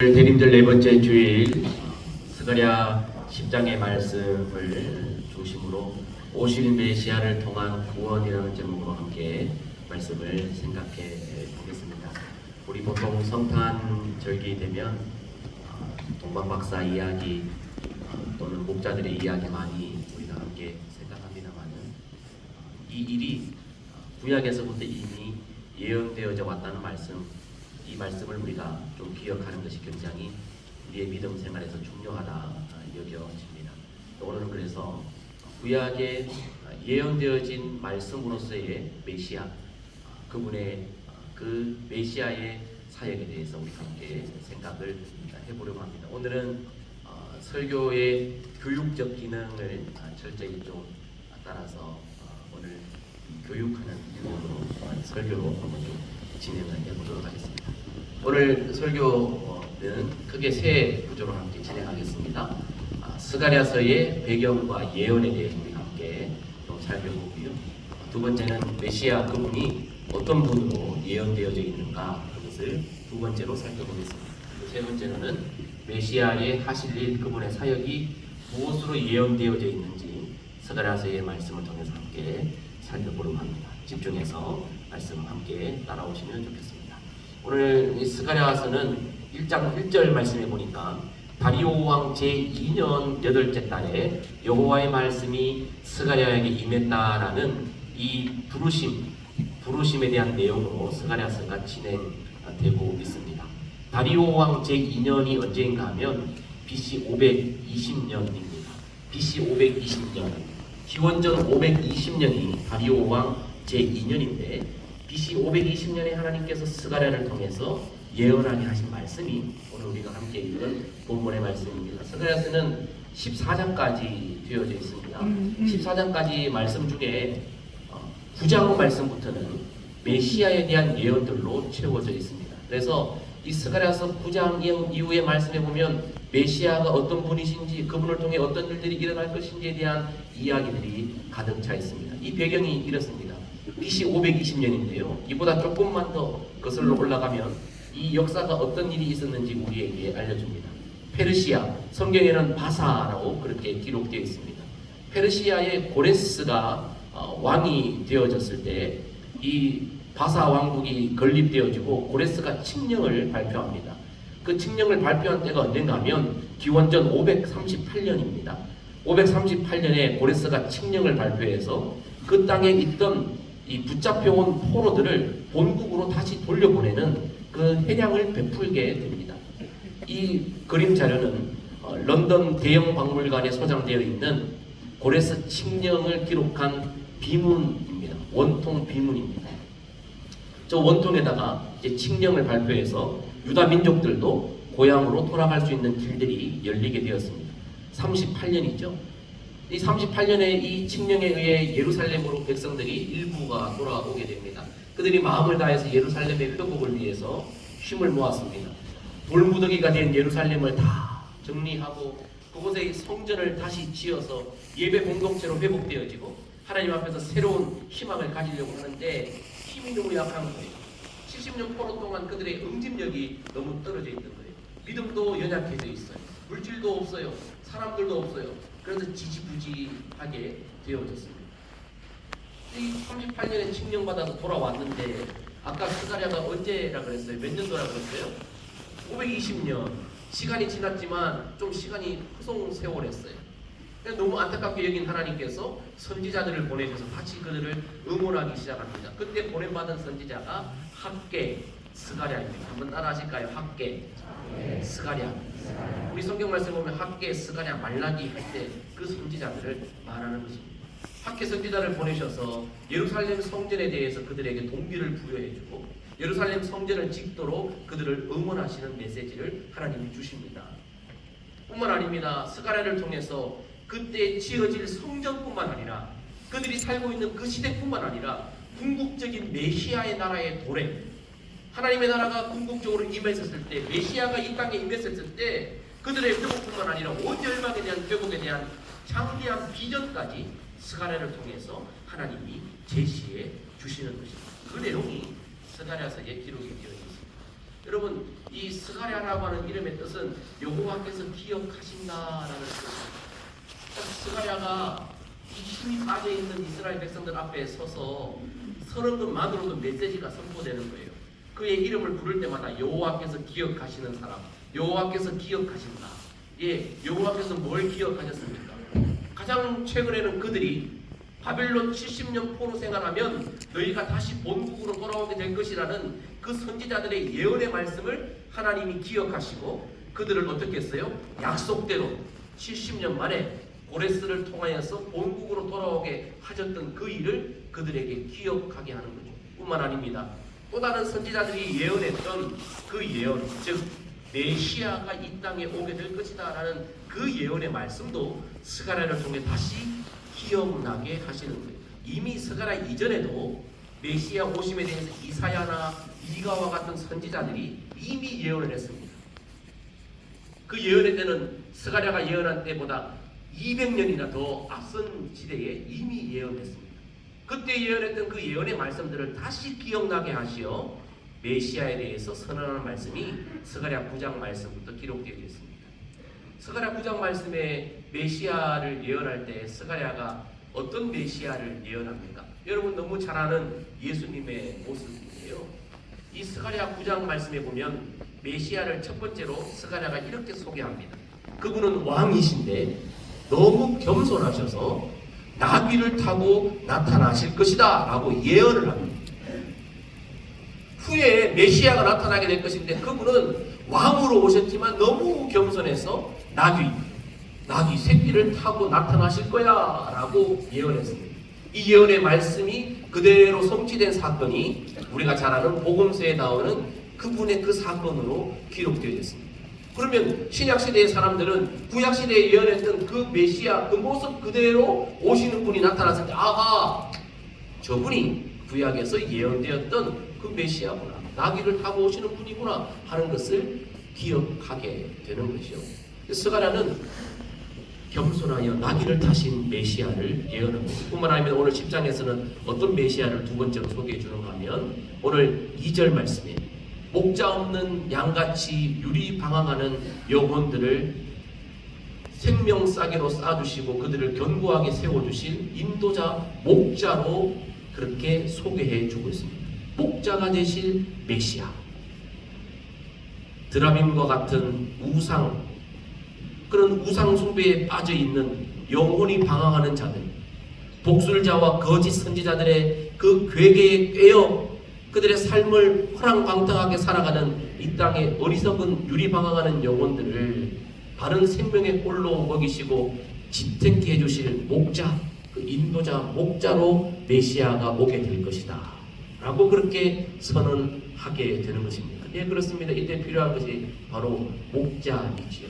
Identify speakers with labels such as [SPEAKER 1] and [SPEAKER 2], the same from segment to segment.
[SPEAKER 1] 대림절 네 번째 주일 스가랴 10장의 말씀을 중심으로 오실 메시아를 통한 구원이라는 제목으로 함께 말씀을 생각해 보겠습니다. 우리 보통 성탄 절기 되면 어, 동방박사 이야기 어, 또는 목자들의 이야기 많이 우리가 함께 생각합니다만은 어, 이 일이 구약에서부터 이미 예언되어져 왔다는 말씀 이 말씀을 우리가 좀 기억하는 것이 굉장히 우리의 믿음 생활에서 중요하다 아, 여겨집니다. 오늘은 그래서 구약에 예언되어진 말씀으로서의 메시아 아, 그분의 아, 그 메시아의 사역에 대해서 우리가 함께 생각을 해보려고 합니다. 오늘은 어, 설교의 교육적 기능을 아, 철저히 좀 따라서 어, 오늘 교육하는 기능으로 설교로 한번 좀 진행을 해보도록 하겠습니다. 오늘 설교는 크게 세 구조로 함께 진행하겠습니다. 아, 스가랴서의 배경과 예언에 대해 우리가 함께 좀 살펴보고요. 두 번째는 메시아 그분이 어떤 분으로 예언되어져 있는가 그것을 두 번째로 살펴보겠습니다. 세 번째로는 메시아의 하실 일 그분의 사역이 무엇으로 예언되어져 있는지 스가랴서의 말씀을 통해서 함께 살펴보려고 합니다. 집중해서 말씀 함께 따라오시면 좋겠습니다. 오늘 이 스가랴서는 1장 1절 말씀해 보니까 다리오 왕 제2년 여덟째 달에 여호와의 말씀이 스가랴에게 임했다라는 이 부르심, 부르심에 대한 내용으로 스가랴서가 진행되고 있습니다. 다리오 왕 제2년이 언제인가 하면 BC 520년입니다. BC 520년, 기원전 520년이 다리오 왕 제2년인데 BC 520년에 하나님께서 스가랴를 통해서 예언하게 하신 말씀이 오늘 우리가 함께 읽은 본문의 말씀입니다. 스가랴서는 14장까지 되어져 있습니다. 14장까지 말씀 중에 9장 말씀부터는 메시아에 대한 예언들로 채워져 있습니다. 그래서 이 스가랴서 9장 이후의 말씀에 보면 메시아가 어떤 분이신지 그분을 통해 어떤 일들이 일어날 것인지에 대한 이야기들이 가득 차 있습니다. 이 배경이 이렇습니다. BC 520년인데요. 이보다 조금만 더 거슬러 올라가면 이 역사가 어떤 일이 있었는지 우리에게 알려줍니다. 페르시아, 성경에는 바사라고 그렇게 기록되어 있습니다. 페르시아의 고레스가 어, 왕이 되어졌을 때 이 바사 왕국이 건립되어지고 고레스가 칙령을 발표합니다. 그 칙령을 발표한 때가 언젠가 하면 기원전 538년입니다. 538년에 고레스가 칙령을 발표해서 그 땅에 있던 이 붙잡혀온 포로들을 본국으로 다시 돌려보내는 그 해량을 베풀게 됩니다. 이 그림 자료는 어, 런던 대형 박물관에 소장되어 있는 고레스 칙령을 기록한 비문입니다. 원통 비문입니다. 저 원통에다가 이제 칙령을 발표해서 유다 민족들도 고향으로 돌아갈 수 있는 길들이 열리게 되었습니다. 38년이죠. 이 38년에 이 칙령에 의해 예루살렘으로 백성들이 일부가 돌아오게 됩니다. 그들이 마음을 다해서 예루살렘의 회복을 위해서 힘을 모았습니다. 돌무더기가 된 예루살렘을 다 정리하고 그곳에 성전을 다시 지어서 예배 공동체로 회복되어지고 하나님 앞에서 새로운 희망을 가지려고 하는데 힘이 너무 약한 거예요. 70년 포로 동안 그들의 응집력이 너무 떨어져 있는 거예요. 믿음도 연약해져 있어요. 물질도 없어요. 사람들도 없어요. 그래서 지지부지하게 되어졌습니다. 이 38년에 칙령 받아서 돌아왔는데 아까 스가랴가 언제라 그랬어요? 몇 년도라 그랬어요? 520년 시간이 지났지만 좀 시간이 후송 세월했어요. 너무 안타깝게 여긴 하나님께서 선지자들을 보내셔서 같이 그들을 응원하기 시작합니다. 그때 보내받은 선지자가 학계 스가랴입니다. 한번 따라 하실까요? 학계 스가랴. 우리 성경 말씀 보면 학계 스가랴 말라기 할 때 그 선지자들을 말하는 것입니다. 학계 선지자를 보내셔서 예루살렘 성전에 대해서 그들에게 동기를 부여해주고 예루살렘 성전을 짓도록 그들을 응원하시는 메시지를 하나님이 주십니다. 뿐만 아닙니다. 스가랴를 통해서 그때 지어질 성전뿐만 아니라 그들이 살고 있는 그 시대뿐만 아니라 궁극적인 메시아의 나라의 도래 하나님의 나라가 궁극적으로 임했었을 때 메시아가 이 땅에 임했었을 때 그들의 회복뿐만 아니라 온 열방에 대한 회복에 대한 창대한 비전까지 스가랴를 통해서 하나님이 제시해 주시는 것입니다. 그 내용이 스가랴서에 기록이 되어 있습니다. 여러분 이 스가랴라고 하는 이름의 뜻은 여호와께서 기억하신다라는 뜻입니다. 스가랴가 이 힘이 빠져 있는 이스라엘 백성들 앞에 서서 서는 것만으로도 메시지가 선포되는 거예요. 그의 이름을 부를 때마다 여호와께서 기억하시는 사람, 여호와께서 기억하신다. 예, 여호와께서 뭘 기억하셨습니까? 가장 최근에는 그들이 바벨론 70년 포로 생활하면 너희가 다시 본국으로 돌아오게 될 것이라는 그 선지자들의 예언의 말씀을 하나님이 기억하시고 그들을 어떻게 했어요? 약속대로 70년 만에 고레스를 통하여서 본국으로 돌아오게 하셨던 그 일을 그들에게 기억하게 하는 거죠. 뿐만 아닙니다. 또 다른 선지자들이 예언했던 그 예언, 즉 메시아가 이 땅에 오게 될 것이다라는 그 예언의 말씀도 스가랴를 통해 다시 기억나게 하시는 거예요. 이미 스가랴 이전에도 메시아 오심에 대해서 이사야나 이가와 같은 선지자들이 이미 예언을 했습니다. 그 예언의 때는 스가랴가 예언한 때보다 200년이나 더 앞선 시대에 이미 예언했습니다. 그때 예언했던 그 예언의 말씀들을 다시 기억나게 하시어 메시아에 대해서 선언하는 말씀이 스가랴 9장 말씀부터 기록되어 있습니다. 스가랴 9장 말씀에 메시아를 예언할 때 스가랴가 어떤 메시아를 예언합니까? 여러분 너무 잘 아는 예수님의 모습인데요. 이 스가랴 9장 말씀에 보면 메시아를 첫 번째로 스가랴가 이렇게 소개합니다. 그분은 왕이신데 너무 겸손하셔서 나귀를 타고 나타나실 것이다 라고 예언을 합니다. 후에 메시아가 나타나게 될 것인데 그분은 왕으로 오셨지만 너무 겸손해서 나귀, 나귀 새끼를 타고 나타나실 거야 라고 예언했습니다. 이 예언의 말씀이 그대로 성취된 사건이 우리가 잘 아는 복음서에 나오는 그분의 그 사건으로 기록되어 있습니다. 그러면 신약 시대의 사람들은 구약 시대에 예언했던 그 메시아 그 모습 그대로 오시는 분이 나타났을 때 아하 저분이 구약에서 예언되었던 그 메시아구나 나귀를 타고 오시는 분이구나 하는 것을 기억하게 되는 것이죠. 스가랴는 겸손하여 나귀를 타신 메시아를 예언합니다. 뿐만 아니라 오늘 10장에서는 어떤 메시아를 두 번째로 소개해 주는가 하면 오늘 2절 말씀에 목자 없는 양같이 유리 방황하는 영혼들을 생명 싸게로 쌓아주시고 그들을 견고하게 세워주실 인도자 목자로 그렇게 소개해 주고 있습니다. 목자가 되실 메시아. 드라빔과 같은 우상, 그런 우상 숭배에 빠져 있는 영혼이 방황하는 자들, 독술자와 거짓 선지자들의 그 괴계에 꿰어 그들의 삶을 호랑방탕하게 살아가는 이 땅의 어리석은 유리방황하는 영혼들을 바른 생명의 꼴로 먹이시고 지탱케 해주실 목자, 그 인도자, 목자로 메시아가 오게 될 것이다. 라고 그렇게 선언하게 되는 것입니다. 예, 그렇습니다. 이때 필요한 것이 바로 목자이지요.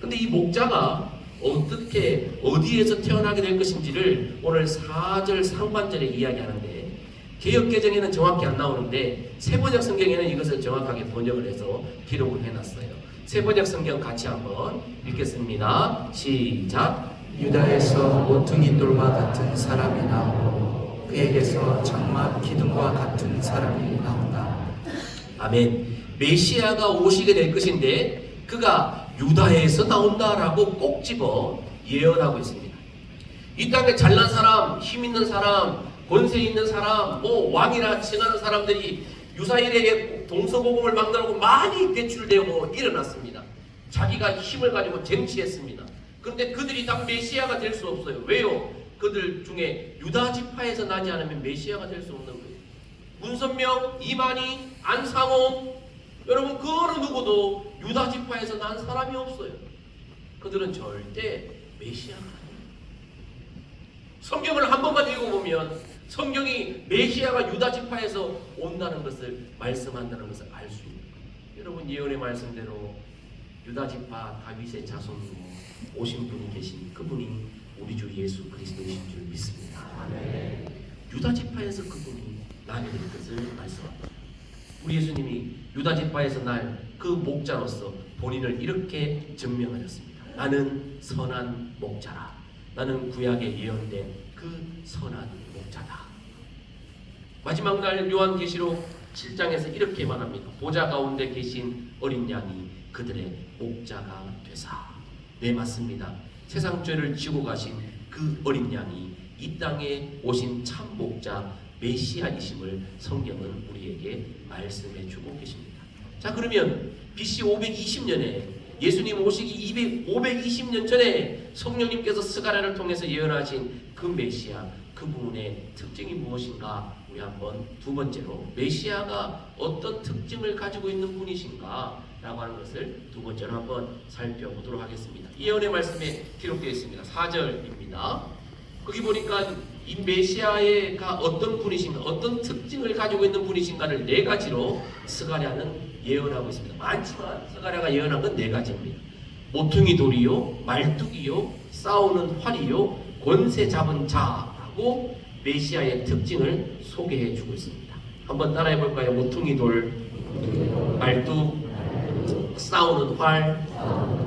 [SPEAKER 1] 근데 이 목자가 어떻게 어디에서 태어나게 될 것인지를 오늘 4절 상반절에 이야기하는데 개혁개정에는 정확히 안 나오는데 세번역 성경에는 이것을 정확하게 번역을 해서 기록을 해놨어요. 세번역 성경 같이 한번 읽겠습니다. 시작.
[SPEAKER 2] 유다에서 모퉁이 돌과 같은 사람이 나오고 그에게서 장막 기둥과 같은 사람이 나온다.
[SPEAKER 1] 아멘. 메시아가 오시게 될 것인데 그가 유다에서 나온다라고 꼭 집어 예언하고 있습니다. 이 땅에 잘난 사람, 힘 있는 사람, 권세 있는 사람, 뭐 왕이라 칭하는 사람들이 유사일에게 동서고금을 만들고 많이 대출되고 일어났습니다. 자기가 힘을 가지고 쟁취했습니다. 그런데 그들이 다 메시아가 될 수 없어요. 왜요? 그들 중에 유다 지파에서 나지 않으면 메시아가 될 수 없는 거예요. 문선명, 이만희, 안상홍, 여러분 그 어느 누구도 유다 지파에서 난 사람이 없어요. 그들은 절대 메시아가 아니에요. 성경을 한 번만 읽어보면 성경이 메시아가 유다 지파에서 온다는 것을 말씀한다는 것을 알 수 있는. 여러분 예언의 말씀대로 유다 지파 다윗의 자손으로 오신 분이 계신 그분이 우리 주 예수 그리스도이신 줄 믿습니다. 유다 지파에서 그분이 나게 될 것을 말씀합니다. 우리 예수님이 유다 지파에서 날 그 목자로서 본인을 이렇게 증명하셨습니다. 나는 선한 목자라. 나는 구약에 예언된 그 선한. 마지막 날 요한계시록 7장에서 이렇게 말합니다. 보좌 가운데 계신 어린 양이 그들의 목자가 되사. 네 맞습니다. 세상 죄를 지고 가신 그 어린 양이 이 땅에 오신 참 목자 메시아이심을 성경은 우리에게 말씀해 주고 계십니다. 자 그러면 BC 520년에 예수님 오시기 200, 520년 전에 성령님께서 스가랴를 통해서 예언하신 그 메시아 그 부분의 특징이 무엇인가 우리 한번 두 번째로 메시아가 어떤 특징을 가지고 있는 분이신가 라고 하는 것을 두 번째로 한번 살펴보도록 하겠습니다. 예언의 말씀에 기록되어 있습니다. 4절입니다. 거기 보니까 이 메시아가 어떤 분이신가, 어떤 특징을 가지고 있는 분이신가를 네 가지로 스가랴는 예언하고 있습니다. 많지만 스가랴가 예언한 건 네 가지입니다. 모퉁이 돌이요, 말뚝이요, 싸우는 활이요, 권세 잡은 자라고 메시아의 특징을 소개해 주고 있습니다. 한번 따라해 볼까요? 모퉁이 돌, 말뚝, 싸우는 활,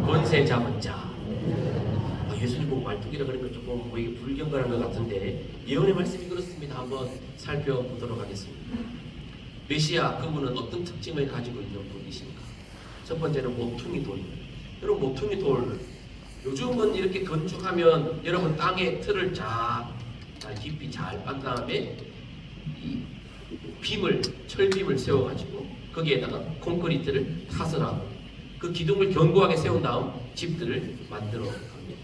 [SPEAKER 1] 권세 잡은 자. 아, 예수님 보고 말뚝이라 거 조금 뭐 이게 불경건한 것 같은데 예언의 말씀이 그렇습니다. 한번 살펴보도록 하겠습니다. 메시아 그분은 어떤 특징을 가지고 있는 분이신가? 첫 번째는 모퉁이 돌입니다. 여러분 모퉁이 돌 요즘은 이렇게 건축하면 여러분 땅에 틀을 쫙 잘 깊이 잘 빤 다음에 이 빔을 철빔을 세워가지고 거기에다가 콘크리트를 타설 하고 그 기둥을 견고하게 세운 다음 집들을 만들어 갑니다.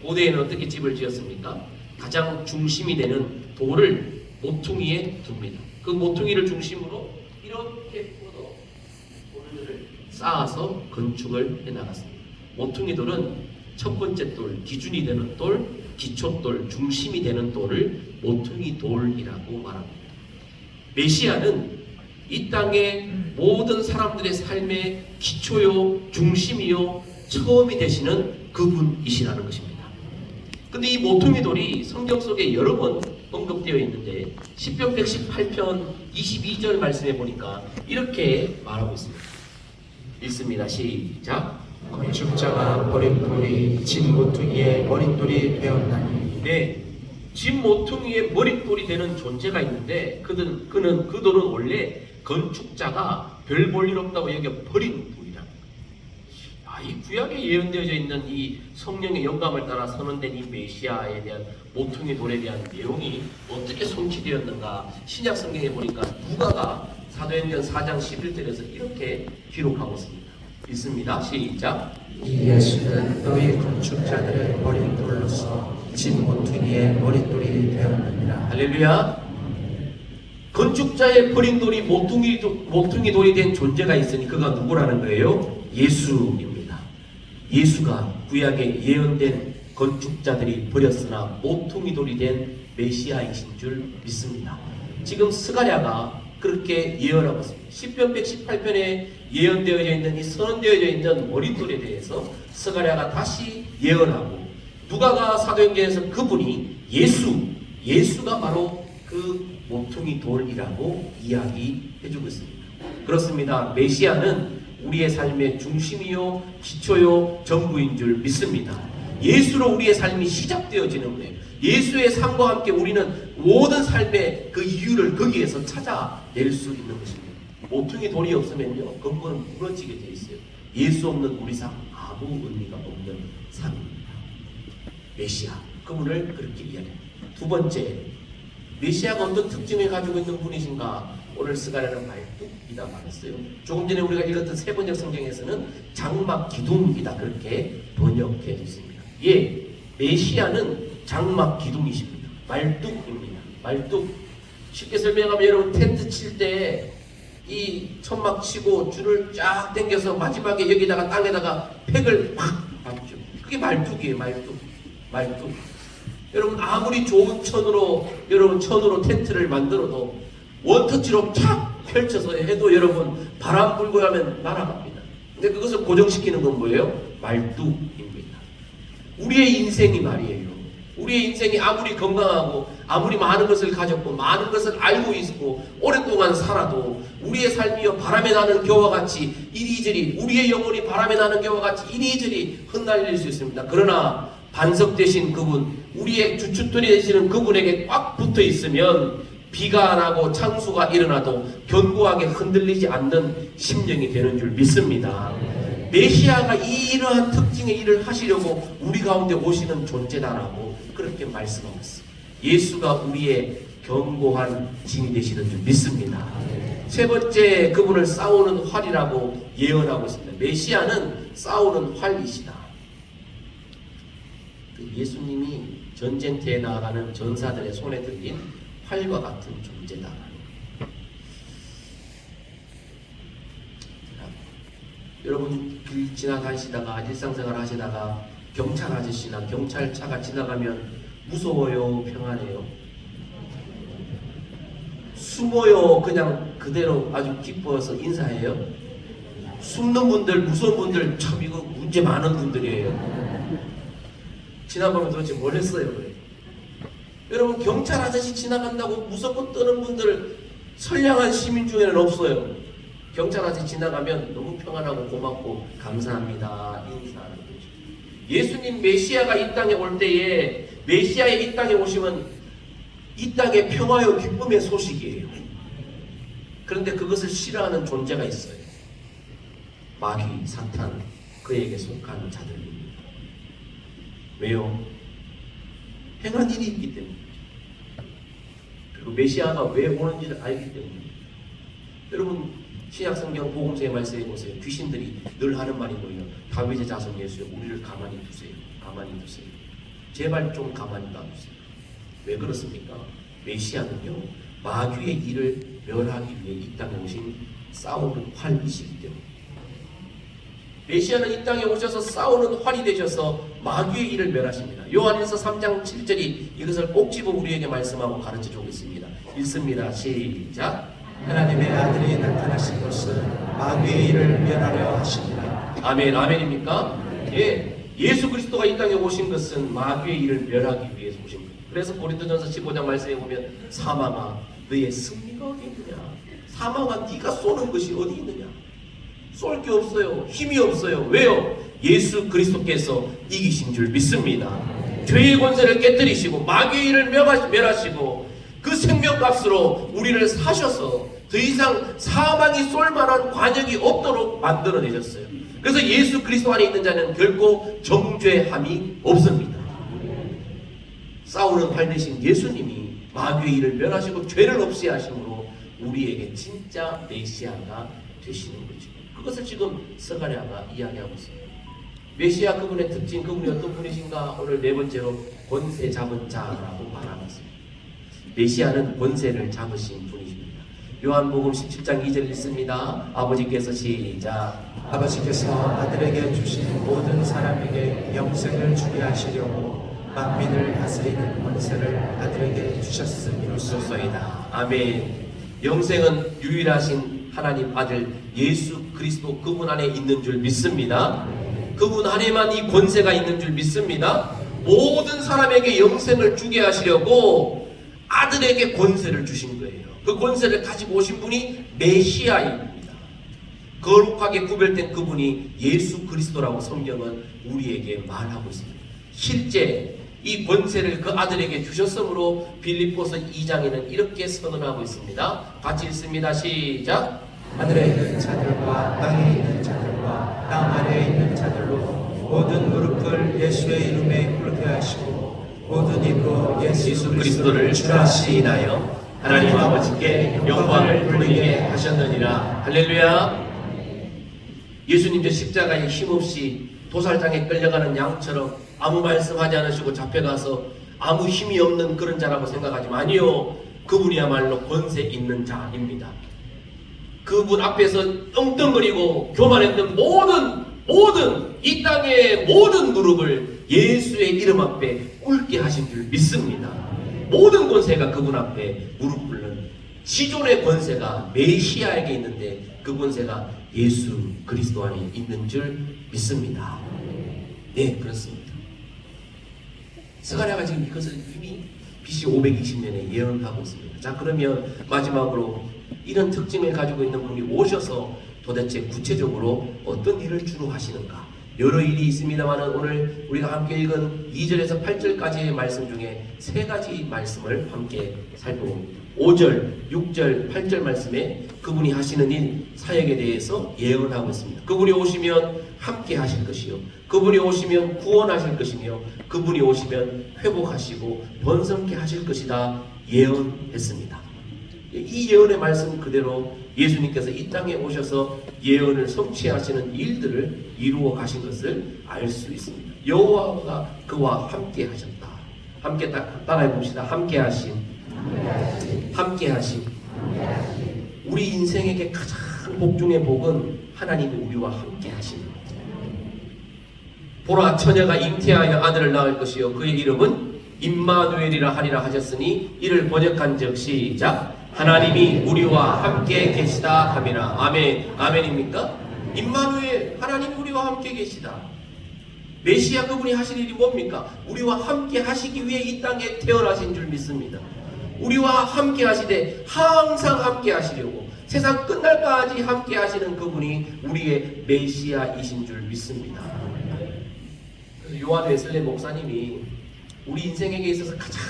[SPEAKER 1] 고대에는 어떻게 집을 지었습니까? 가장 중심이 되는 돌을 모퉁이에 둡니다. 그 모퉁이를 중심으로 이렇게 뻗어 돌들을 쌓아서 건축을 해나갔습니다. 모퉁이 돌은 첫 번째 돌, 기준이 되는 돌, 기초돌, 중심이 되는 돌을 모퉁이 돌이라고 말합니다. 메시아는 이 땅의 모든 사람들의 삶의 기초요, 중심이요, 처음이 되시는 그분이시라는 것입니다. 근데 이 모퉁이 돌이 성경 속에 여러 번 언급되어 있는데 10편 118편 22절 말씀해 보니까 이렇게 말하고 있습니다. 읽습니다. 시작.
[SPEAKER 2] 건축자가 돌이 진 모퉁이의 머릿돌이 되었나니
[SPEAKER 1] 네, 집 모퉁이의 머릿돌이 되는 존재가 있는데 그는 그는 그 돌은 원래 건축자가 별 볼 일 없다고 여겨 버린 돌이라. 아, 이 구약에 예언되어져 있는 이 성령의 영감을 따라 선언된 이 메시아에 대한 모퉁이 돌에 대한 내용이 어떻게 성취되었는가 신약 성경에 보니까 누가가 사도행전 4장 11절에서 이렇게 기록하고 있습니다. 있습니다. 시작.
[SPEAKER 2] 이 예수는 너희 건축자들의 버린 돌로서 진 모퉁이의 머릿돌이 되었느니라
[SPEAKER 1] 할렐루야. 건축자의 버린 돌이 모퉁이, 도- 모퉁이 돌이 된 존재가 있으니 그가 누구라는 거예요? 예수입니다. 예수가 구약에 예언된 건축자들이 버렸으나 모퉁이 돌이 된 메시아이신 줄 믿습니다. 지금 스가랴가 그렇게 예언하고 있습니다. 10편 118편에 예언되어져 있는 이 선언되어져 있는 머릿돌에 대해서 스가랴가 다시 예언하고 누가가 사도행전에서 그분이 예수, 예수가 바로 그 모퉁이 돌이라고 이야기해주고 있습니다. 그렇습니다. 메시아는 우리의 삶의 중심이요, 기초요, 전부인 줄 믿습니다. 예수로 우리의 삶이 시작되어지는 거예요. 예수의 삶과 함께 우리는 모든 삶의 그 이유를 거기에서 찾아낼 수 있는 것입니다. 모퉁이 돌이 없으면요, 근본은 무너지게 돼 있어요. 예수 없는 우리 삶 아무 의미가 없는 삶입니다. 메시아 그분을 그렇게 이야기합니다. 두 번째 메시아가 어떤 특징을 가지고 있는 분이신가 오늘 스가랴는 말뚝이다 말했어요. 조금 전에 우리가 읽었던 세 번째 성경에서는 장막 기둥이다 그렇게 번역해 있습니다. 예, 메시아는 장막 기둥이십니다. 말뚝입니다. 말뚝 쉽게 설명하면 여러분 텐트 칠 때 이 천막 치고 줄을 쫙 당겨서 마지막에 여기다가 땅에다가 팩을 확 박죠. 그게 말뚝이에요. 말뚝. 말뚝. 여러분 아무리 좋은 천으로 여러분 천으로 텐트를 만들어도 원터치로 쫙 펼쳐서 해도 여러분 바람 불고 하면 날아갑니다. 근데 그것을 고정시키는 건 뭐예요? 말뚝입니다. 우리의 인생이 말이에요. 우리의 인생이 아무리 건강하고 아무리 많은 것을 가졌고 많은 것을 알고 있고 오랫동안 살아도 우리의 삶이요 바람에 나는 겨와 같이 이리저리 우리의 영혼이 바람에 나는 겨와 같이 이리저리 흩날릴 수 있습니다. 그러나 반석 되신 그분 우리의 주춧돌이 되시는 그분에게 꽉 붙어 있으면 비가 안 하고 창수가 일어나도 견고하게 흔들리지 않는 심령이 되는 줄 믿습니다. 메시아가 이러한 특징의 일을 하시려고 우리 가운데 오시는 존재다라고 그렇게 말씀하셨어요. 예수가 우리의 견고한 진이 되시는 줄 믿습니다. 세 번째 그분을 싸우는 활이라고 예언하고 있습니다. 메시아는 싸우는 활이시다. 그 예수님이 전쟁터에 나아가는 전사들의 손에 들린 활과 같은 존재다. 여러분 길 지나가시다가 일상생활 하시다가 경찰 아저씨나 경찰차가 지나가면 무서워요, 평안해요. 숨어요, 그냥 그대로 아주 기뻐서 인사해요. 숨는 분들, 무서운 분들 참 이거 문제 많은 분들이에요. 지나가면 도대체 뭘 했어요? 여러분 경찰 아저씨 지나간다고 무섭고 떠는 분들 선량한 시민 중에는 없어요. 경찰 아저씨 지나가면 너무 평안하고 고맙고 감사합니다 거죠. 예수님 메시아가 이 땅에 올 때에 메시아의 이 땅에 오시면 이 땅에 평화요 기쁨의 소식이에요. 그런데 그것을 싫어하는 존재가 있어요. 마귀, 사탄, 그에게 속한 자들입니다. 왜요? 행한 일이 있기 때문에. 그리고 메시아가 왜 오는지를 알기 때문에. 여러분 신약성경 복음서의 말씀해 보세요. 귀신들이 늘 하는 말이 뭐예요? 다윗의 자손 예수여 우리를 가만히 두세요. 가만히 두세요. 제발 좀 가만히 놔두세요. 왜 그렇습니까? 메시아는요 마귀의 일을 멸하기 위해 이 땅에 오신 싸우는 활이시기 때문에. 메시아는 이 땅에 오셔서 싸우는 활이 되셔서 마귀의 일을 멸하십니다. 요한일서 3장 7절이 이것을 꼭 집어 우리에게 말씀하고 가르쳐 주고 있습니다. 읽습니다. 시작.
[SPEAKER 2] 하나님의 아들이 나타나신 것은 마귀의 일을 멸하려 하십니다.
[SPEAKER 1] 아멘, 아멘입니까? 예. 예수 그리스도가 이 땅에 오신 것은 마귀의 일을 멸하기 위해서 오신 거예요. 그래서 고린도전서 15장 말씀에 보면 사망아 너의 승리가 어디 있느냐? 사망아 네가 쏘는 것이 어디 있느냐? 쏠 게 없어요. 힘이 없어요. 왜요? 예수 그리스도께서 이기신 줄 믿습니다. 죄의 권세를 깨뜨리시고 마귀의 일을 멸하- 멸하시고 그 생명값으로 우리를 사셔서 더 이상 사망이 쏠 만한 관역이 없도록 만들어내셨어요. 그래서 예수 그리스도 안에 있는 자는 결코 정죄함이 없습니다. 싸우는 활 대신 예수님이 마귀의 일을 멸하시고 죄를 없이 하심으로 우리에게 진짜 메시아가 되시는 거죠. 그것을 지금 서가랴가 이야기하고 있습니다. 메시아 그분의 특징, 그분이 어떤 분이신가 오늘 네 번째로 권세 잡은 자라고 말하고 있습니다. 메시아는 권세를 잡으신 분이십니다. 요한복음 17장 2절 읽습니다. 아버지께서 시작.
[SPEAKER 2] 아버지께서 아들에게 주신 모든 사람에게 영생을 주게 하시려고 만민을 다스리는 권세를 아들에게 주셨음이로소이다.
[SPEAKER 1] 그렇소이다. 아멘. 영생은 유일하신 하나님 아들 예수 그리스도 그분 안에 있는 줄 믿습니다. 그분 안에만 이 권세가 있는 줄 믿습니다. 모든 사람에게 영생을 주게 하시려고 아들에게 권세를 주신 거예요. 그 권세를 가지고 오신 분이 메시아입니다. 거룩하게 구별된 그분이 예수 그리스도라고 성경은 우리에게 말하고 있습니다. 실제 이 권세를 그 아들에게 주셨으므로 빌립보서 2장에는 이렇게 선언하고 있습니다. 같이 읽습니다. 시작.
[SPEAKER 2] 하늘에 있는 자들과 땅에 있는 자들과 땅 아래에 있는 자들로 모든 무릎을 예수의 이름에 꿇게 하시고 모든 입으로 예수,
[SPEAKER 1] 그리스도를 주하시나요? 하나님 아버지께 영광을 돌리게 하셨느니라. 할렐루야. 예수님 저 십자가에 힘없이 도살장에 끌려가는 양처럼 아무 말씀하지 않으시고 잡혀가서 아무 힘이 없는 그런 자라고 생각하지만 아니요. 그분이야말로 권세 있는 자입니다. 그분 앞에서 떵떵거리고 교만했던 모든 모든 이 땅의 모든 무릎을 예수의 이름 앞에 꿇게 하신 줄 믿습니다. 모든 권세가 그분 앞에 무릎 꿇는 지존의 권세가 메시아에게 있는데 그 권세가 예수 그리스도 안에 있는 줄 믿습니다. 네, 그렇습니다. 스가랴가 지금 이것을 이미 BC 520년에 예언하고 있습니다. 자, 그러면 마지막으로 이런 특징을 가지고 있는 분이 오셔서 도대체 구체적으로 어떤 일을 주로 하시는가? 여러 일이 있습니다만 오늘 우리가 함께 읽은 2절에서 8절까지의 말씀 중에 세 가지 말씀을 함께 살펴봅니다. 5절, 6절, 8절 말씀에 그분이 하시는 일, 사역에 대해서 예언하고 있습니다. 그분이 오시면 함께 하실 것이요. 그분이 오시면 구원하실 것이며 그분이 오시면 회복하시고 번성케 하실 것이다 예언했습니다. 이 예언의 말씀 그대로 예수님께서 이 땅에 오셔서 예언을 성취하시는 일들을 이루어 가신 것을 알 수 있습니다. 여호와가 그와 함께 하셨다. 함께 따, 따라해 봅시다. 함께 하신, 함께 하신. 우리 인생에게 가장 복 중의 복은 하나님이 우리와 함께 것. 보라 처녀가 잉태하여 아들을 낳을 것이요 그의 이름은 임마누엘이라 하리라 하셨으니 이를 번역한 즉 시작 하나님이 우리와 함께 계시다 함이라 아멘 아멘입니까? 임마누엘 하나님이 우리와 함께 계시다 메시아 그분이 하실 일이 뭡니까? 우리와 함께 하시기 위해 이 땅에 태어나신 줄 믿습니다. 우리와 함께 하시되 항상 함께 하시려고 세상 끝날까지 함께 하시는 그분이 우리의 메시아이신 줄 믿습니다. 그래서 요한 웨슬레 목사님이 우리 인생에게 있어서 가장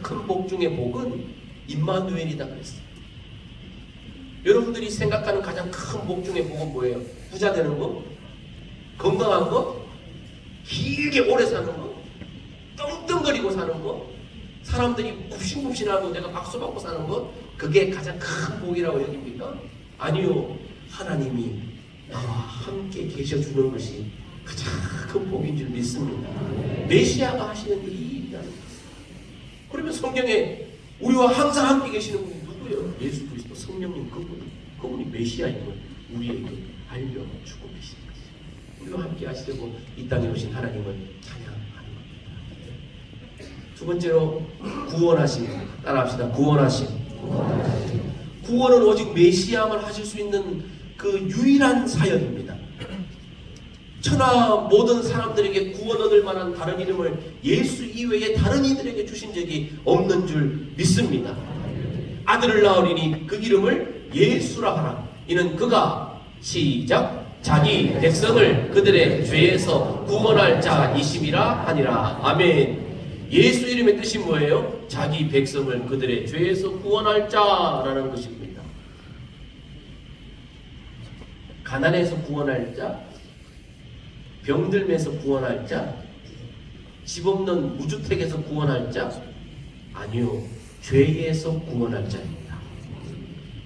[SPEAKER 1] 큰 복 중의 복은 임마누엘이다 그랬어요. 여러분들이 생각하는 가장 큰복 중의 복은 뭐예요? 부자 되는 거? 건강한 거? 길게 오래 사는 거? 떵떵거리고 사는 거? 사람들이 굽신굽신하고 내가 박수 받고 사는 것? 그게 가장 큰 복이라고 여깁니까? 아니요. 하나님이 나와 함께 계셔주는 것이 가장 큰 복인 줄 믿습니다. 메시아가 하시는 일이 있다는 거. 그러면 성경에 우리와 항상 함께 계시는 분이 누구예요? 예수 그리스도 성령님 그분. 그분이 메시아임을 우리에게 알려주고 것이죠. 우리와 함께 하시려고 이 땅에 오신 하나님을 찬양하는 겁니다. 두 번째로 구원하심. 따라합시다. 구원하심. 구원은 오직 메시아만 하실 수 있는 그 유일한 사역입니다. 천하 모든 사람들에게 구원 얻을 만한 다른 이름을 예수 이외에 다른 이들에게 주신 적이 없는 줄 믿습니다. 아들을 낳으리니 그 이름을 예수라 하라. 이는 그가 시작 자기 백성을 그들의 죄에서 구원할 자이심이라 하니라. 아멘. 예수 이름의 뜻이 뭐예요? 자기 백성을 그들의 죄에서 구원할 자라는 것입니다. 가난에서 구원할 자, 병들면서 구원할 자, 집 없는 무주택에서 구원할 자, 아니요, 죄에서 구원할 자입니다.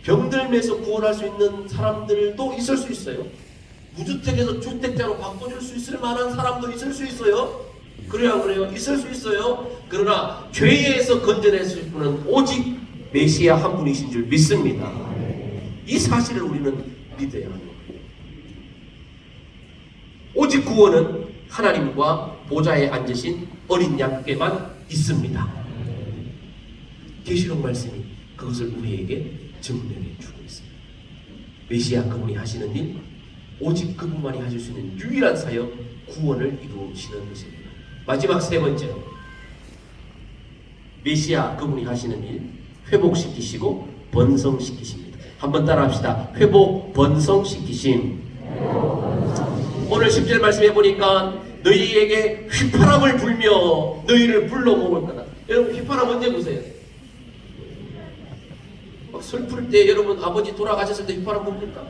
[SPEAKER 1] 병들면서 구원할 수 있는 사람들도 있을 수 있어요. 무주택에서 주택자로 바꿔줄 수 있을 만한 사람도 있을 수 있어요. 그래야 그래요. 있을 수 있어요. 그러나 죄에서 건져내실 분은 오직 메시아 한 분이신 줄 믿습니다. 이 사실을 우리는 믿어야 합니다. 오직 구원은 하나님과 보좌에 앉으신 어린 양께만 있습니다. 계시록 말씀이 그것을 우리에게 증명해 주고 있습니다. 메시아 그분이 하시는 일, 오직 그분만이 하실 수 있는 유일한 사역, 구원을 이루시는 것입니다. 마지막 세 번째로 메시아 그분이 하시는 일, 회복시키시고 번성시키십니다. 한번 따라합시다. 회복, 번성시키심. 오늘 10절 말씀해 보니까 너희에게 휘파람을 불며 너희를 불러 모을 거다. 여러분 휘파람 언제 보세요? 막 슬플 때 여러분 아버지 돌아가셨을 때 휘파람 붑니까?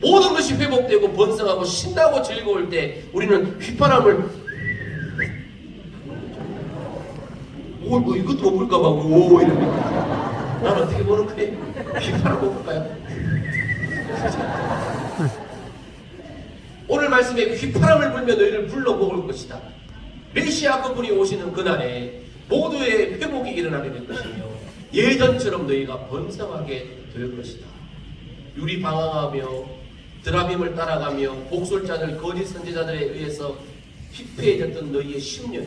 [SPEAKER 1] 모든 것이 회복되고 번성하고 신나고 즐거울 때 우리는 휘파람을 오, 뭐 이것도 못 불까 봐, 오, 이럽니까? 난 어떻게 보는 거예요? 휘파람 못 불까요? 오늘 말씀에 휘파람을 불며 너희를 불러 모을 것이다. 메시아 그분이 오시는 그날에 모두의 회복이 일어나게 될 것이며 예전처럼 너희가 번성하게 될 것이다. 유리 방황하며 드라빔을 따라가며 복술자들 거짓 선지자들에 의해서 피폐해졌던 너희의 심령이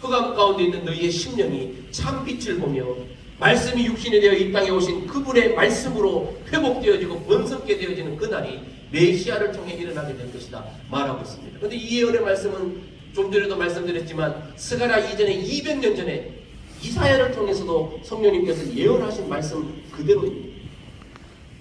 [SPEAKER 1] 흑암 가운데 있는 너희의 심령이 참 빛을 보며 말씀이 육신이 되어 이 땅에 오신 그분의 말씀으로 회복되어지고 번성게 되어지는 그날이 메시아를 통해 일어나게 될 것이다 말하고 있습니다. 그런데 이 예언의 말씀은 좀 전에도 말씀드렸지만 스가랴 이전에 200년 전에 이사야를 통해서도 성령님께서 예언하신 말씀 그대로입니다.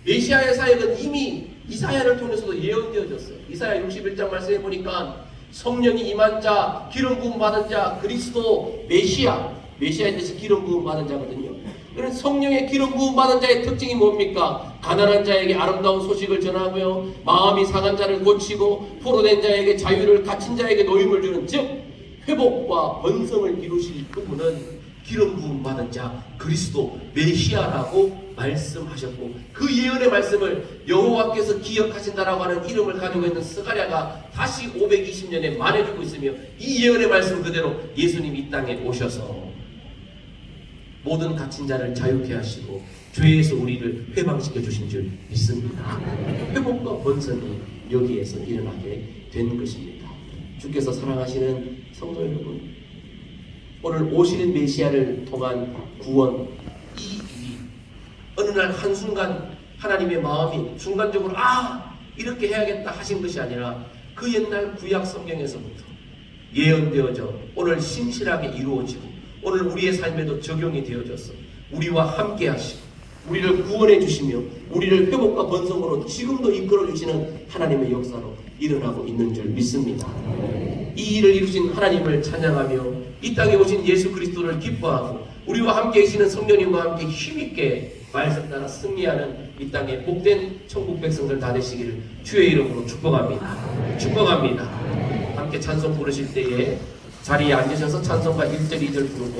[SPEAKER 1] 메시아의 사역은 이미 이사야를 통해서도 예언되어졌어요. 이사야 61장 말씀해 보니까 성령이 임한 자, 기름 부음 받은 자, 그리스도 메시아, 메시아에 대해서 기름 부음 받은 자거든요. 그래서 성령의 기름 부음 받은 자의 특징이 뭡니까? 가난한 자에게 아름다운 소식을 전하고요. 마음이 상한 자를 고치고 포로된 자에게 자유를 갇힌 자에게 노임을 주는 즉 회복과 번성을 이루실 그분은 기름 부음 받은 자 그리스도 메시아라고 말씀하셨고 그 예언의 말씀을 여호와께서 기억하신다라고 하는 이름을 가지고 있는 스가랴가 다시 520년에 말해주고 있으며 이 예언의 말씀 그대로 예수님 이 땅에 오셔서 모든 갇힌 자를 자유케 하시고 죄에서 우리를 회방시켜 주신 줄 믿습니다. 회복과 번성이 여기에서 일어나게 된 것입니다. 주께서 사랑하시는 성도 여러분, 오늘 오시는 메시아를 통한 구원 이 일이 어느 날 한순간 하나님의 마음이 순간적으로 아 이렇게 해야겠다 하신 것이 아니라 그 옛날 구약 성경에서부터 예언되어져 오늘 신실하게 이루어지고 오늘 우리의 삶에도 적용이 되어져서 우리와 함께 하시고 우리를 구원해 주시며 우리를 회복과 번성으로 지금도 이끌어 주시는 하나님의 역사로 일어나고 있는 줄 믿습니다. 이 일을 이루신 하나님을 찬양하며 이 땅에 오신 예수 그리스도를 기뻐하고 우리와 함께 계시는 성령님과 함께 힘있게 말씀 따라 승리하는 이 땅의 복된 천국 백성들 다 되시기를 주의 이름으로 축복합니다. 축복합니다. 함께 찬송 부르실 때에 자리에 앉으셔서 찬송가 1절 2절 부르고